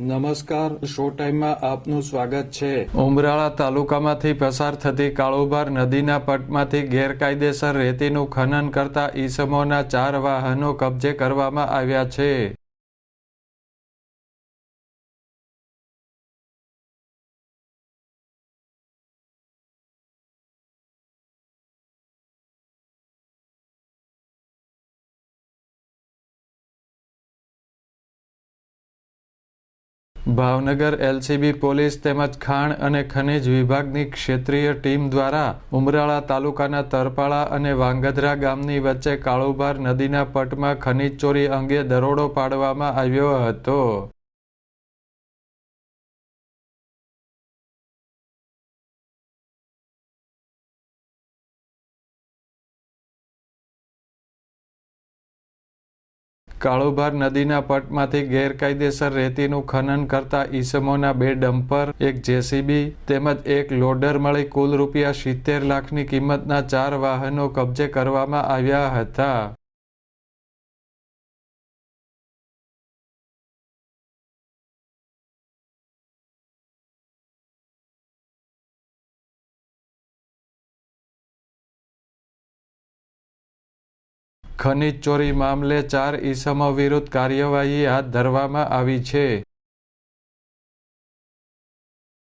નમસ્કાર, શો ટાઈમમાં આપનું સ્વાગત છે. ઉમરાળા તાલુકામાંથી પસાર થતી કાળુબાર નદીના પટમાંથી ગેરકાયદેસર રેતીનું ખનન કરતા ઈસમોના ચાર વાહનો કબજે કરવામાં આવ્યા છે. ભાવનગર એલસીબી પોલીસ તેમજ ખાણ અને ખનિજ વિભાગની ક્ષેત્રીય ટીમ દ્વારા ઉમરાળા તાલુકાના તરપાળા અને વાંગધરા ગામની વચ્ચે કાળુભાર નદીના પટમાં ખનિજ ચોરી અંગે દરોડો પાડવામાં આવ્યો હતો. કાળુભાર નદીના પટમાંથી ગેરકાયદેસર રેતીનું ખનન કરતા ઈસમોના બે ડમ્પર, એક જેસીબી તેમજ એક લોડર મળી કુલ રૂપિયા સિત્તેર લાખની કિંમતના ચાર વાહનો કબજે કરવામાં આવ્યા હતા. ખનીજ ચોરી મામલે ચાર ઈસમો વિરુદ્ધ કાર્યવાહી હાથ ધરવામાં આવી છે.